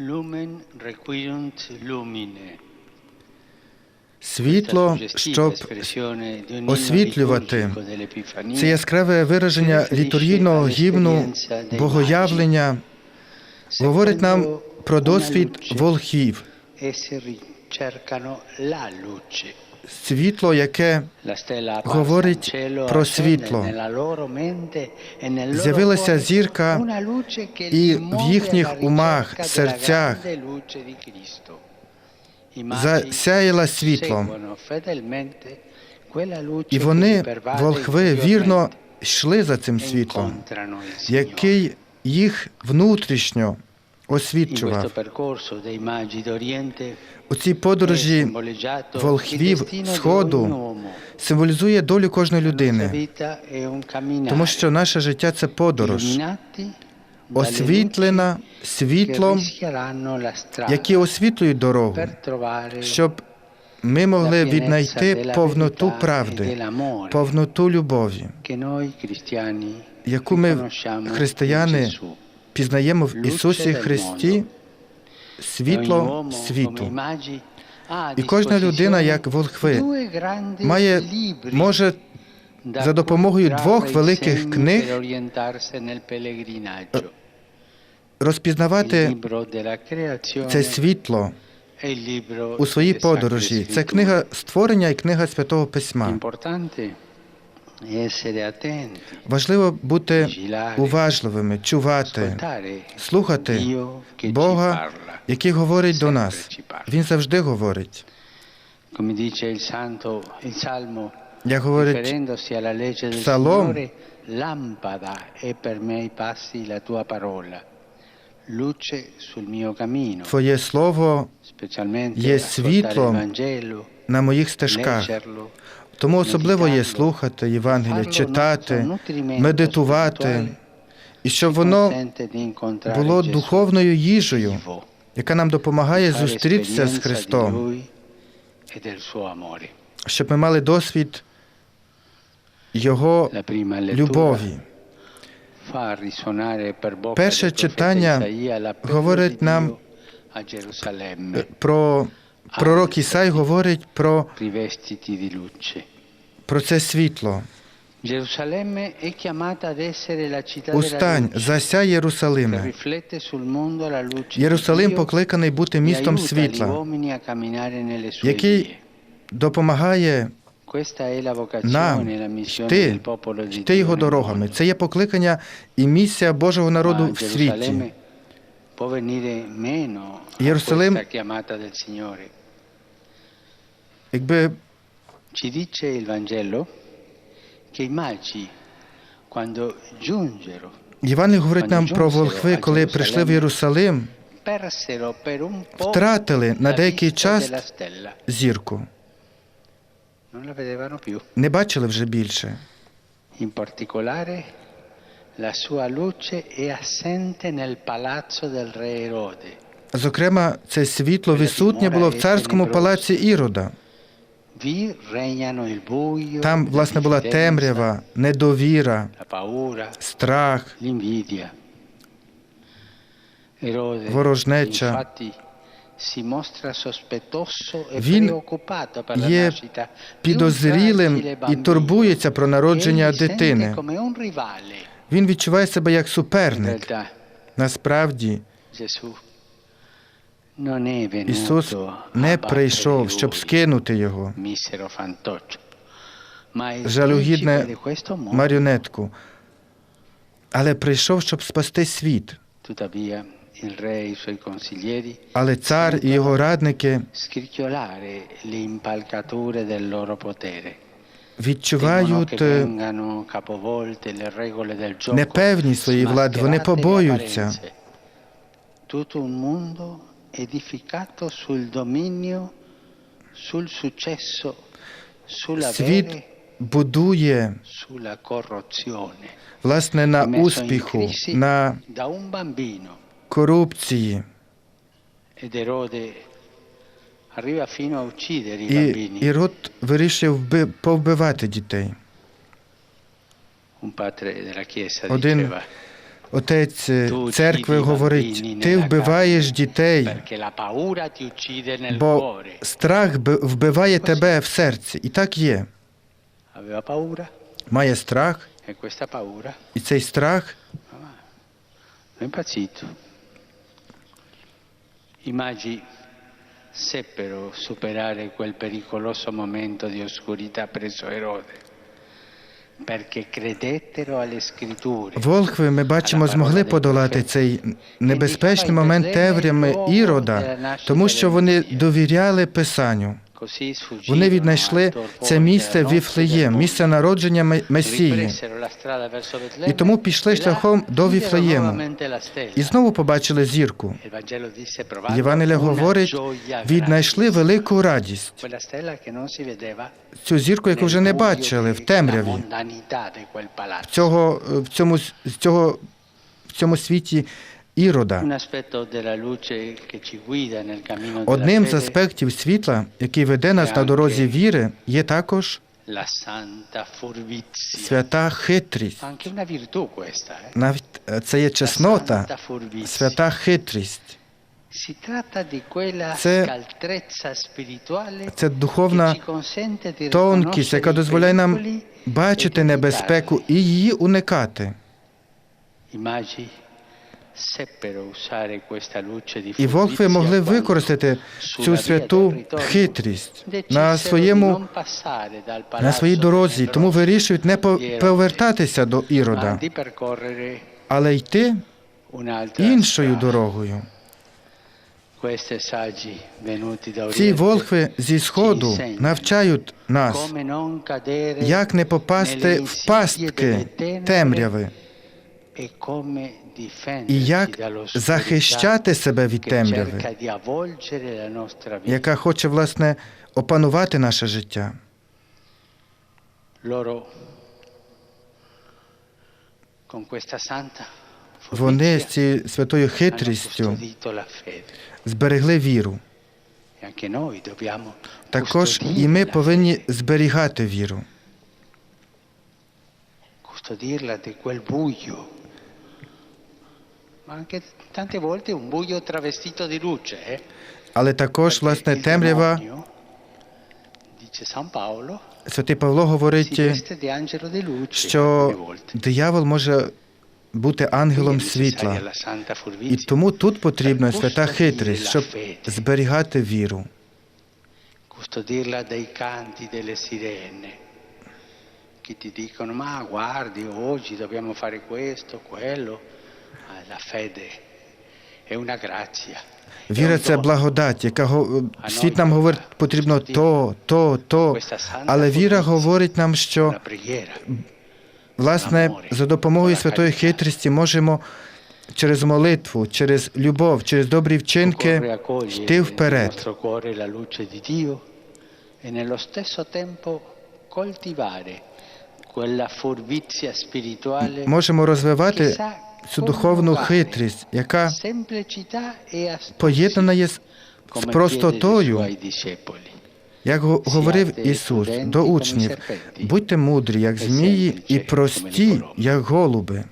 Lumen requirunt lumine. Світло, щоб освітлювати. Це яскраве вираження літургійного гімну, богоявлення, говорить нам про досвід волхвів, світло, яке говорить про світло. З'явилася зірка і в їхніх умах, серцях засяяла світлом, і вони, волхви, вірно йшли за цим світлом, який їх внутрішньо освічував. У цій подорожі волхвів Сходу символізує долю кожної людини, тому що наше життя це подорож, освітлена світлом, які освітлюють дорогу, щоб ми могли віднайти повноту правди, повноту любові, яку ми, християни, пізнаємо в Ісусі Христі, світло світу. І кожна людина, як волхви, має, може за допомогою двох великих книг розпізнавати це світло у своїй подорожі. Це книга створення і книга Святого Письма. Важливо бути уважливими, чувати, слухати Бога, який говорить до нас. Він завжди говорить. Як говорить cammino, Твоє слово є світлом на моїх стежках. Тому особливо є слухати Євангеліє, читати, медитувати, і щоб воно було духовною їжею, яка нам допомагає зустрітися з Христом, щоб ми мали досвід Його любові. Перше читання говорить нам. Про пророк Ісай говорить про. Про це світло. Устань, засяй Єрусалиме. Єрусалим покликаний бути e містом світла, який допомагає нам e йти, йти його дорогами. Це є покликання і місія Божого народу в світі. Єрусалим-. Якби Ci dice il Vangelo che i magi, quando giunsero, Євангелій говорить нам про волхви, коли прийшли в Єрусалим, втратили на деякий час зірку. Не бачили вже більше. In particolare, la sua luce è assente nel palazzo del re Erode. Зокрема, це світло відсутнє було в царському палаці Ірода. Vi regnano il buio, Там, власне, була темрява, недовіра, страх, Ворожнеча. e Він є підозрілим і турбується про народження дитини. Він відчуває себе як суперник. Насправді, Ісус не прийшов, щоб скинути його, жалюгідне маріонетку, але прийшов, щоб спасти світ. E Але цар і його радники відчувають е, непевність своєї влади, вони побоюються. Edificato sul dominio, sul successo, Світ будує sulla corruzione. власне на успіху, на da un bambino. корупції. Ed Erode arriva fino a uccidere i І bambini. Ірод вирішив вби- повбивати дітей. Un padre della Chiesa Odin- diceva, Отець е, церкви говорить, ти вбиваєш дітей, бо страх вбиває тебе в серці. І так є. Має страх, e і цей страх. I magi seppero superare quel pericoloso momento di oscurità presso Erode, Волхви, ми бачимо, змогли подолати цей небезпечний момент теврями Ірода, тому що вони довіряли Писанню. Вони віднайшли це місце Віфлеєм, місце народження Месії. І тому пішли шляхом до Віфлеєму. І знову побачили зірку. Євангелія говорить, віднайшли велику радість. Цю зірку, яку вже не бачили в темряві. di. Цього, в, цьому, в цьому світі Ірода. Одним з аспектів світла, який веде нас на дорозі віри, є також свята хитрість. Eh? Навіть е, це є чеснота, свята хитрість. Це- Це духовна тонкість, яка дозволяє нам e бачити небезпеку і її уникати. І волхви могли використати цю святу хитрість на своєму на своїй дорозі, тому вирішують не по- повертатися до Ірода, але йти іншою дорогою. Ці волхви зі сходу навчають нас, як не попасти в пастки темряви e і як захищати себе від темряви, яка хоче власне опанувати наше життя. Вони з цією святою хитрістю зберегли віру. E Також і ми повинні зберігати віру, custodirla di quel buio. Ma anche tante volte un buio travestito di luce, eh? але також власне темрява. Святий Павло говорить, що диявол може бути ангелом світла. І тому тут потрібна свята хитрість, щоб зберігати віру, che ti dicono ma guardi oggi dobbiamo fare questo, quello. Віра це благодать, яка світ нам говорить, потрібно то, то, то. Але віра говорить нам, що власне за допомогою святої хитрості можемо через молитву, через любов, через добрі вчинки йти вперед. e nello stesso tempo coltivare quella furbizia spirituale Можемо розвивати цю духовну хитрість, яка e поєднана є з простотою, як говорив Ісус до учнів. Будьте мудрі, як змії, і прості, як голуби.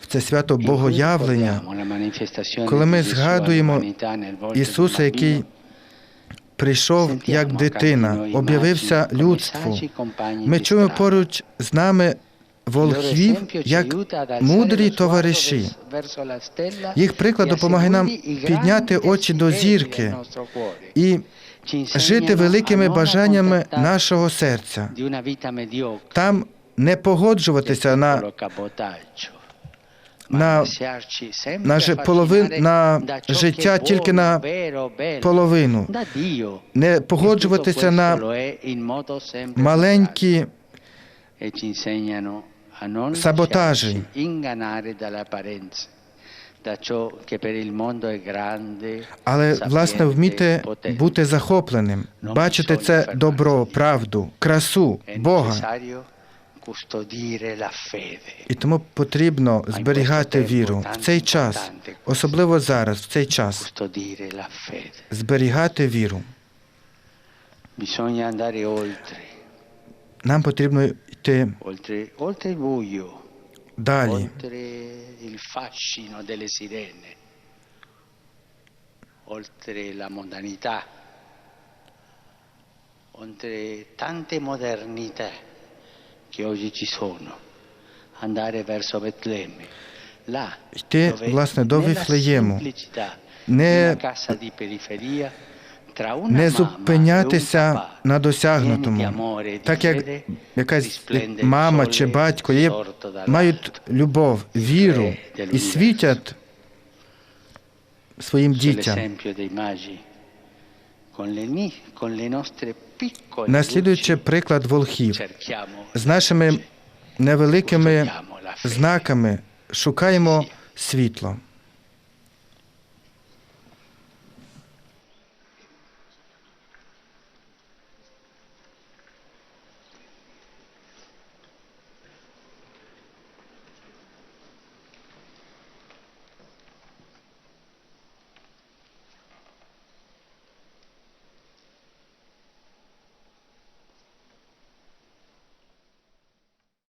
В це свято Богоявлення, коли ми згадуємо Ісуса, який прийшов як дитина, об'явився людству. Ми чуємо поруч з нами волхвів як мудрі товариші. Їх приклад допомагає нам підняти очі до зірки і жити великими бажаннями нашого серця. Там не погоджуватися на, на, на, половин, на життя тільки на половину, не погоджуватися на маленькі саботажі. Але власне вміти бути захопленим, бачити це добро, правду, красу Бога. І тому потрібно зберігати віру в цей час, особливо зараз, в цей час, зберігати віру. Bisogna andare oltre. Нам потрібно йти oltre, oltre il buio, далі. oltre il fascino delle sirene, oltre la mondanità, oltre tante modernità Йти, власне, до Віфлеєму. Не, не e зупинятися на досягнутому. e Так як якась мама чи батько є, мають любов, віру і світять своїм дітям. Наслідуючи приклад волхів, з нашими невеликими знаками шукаємо світло.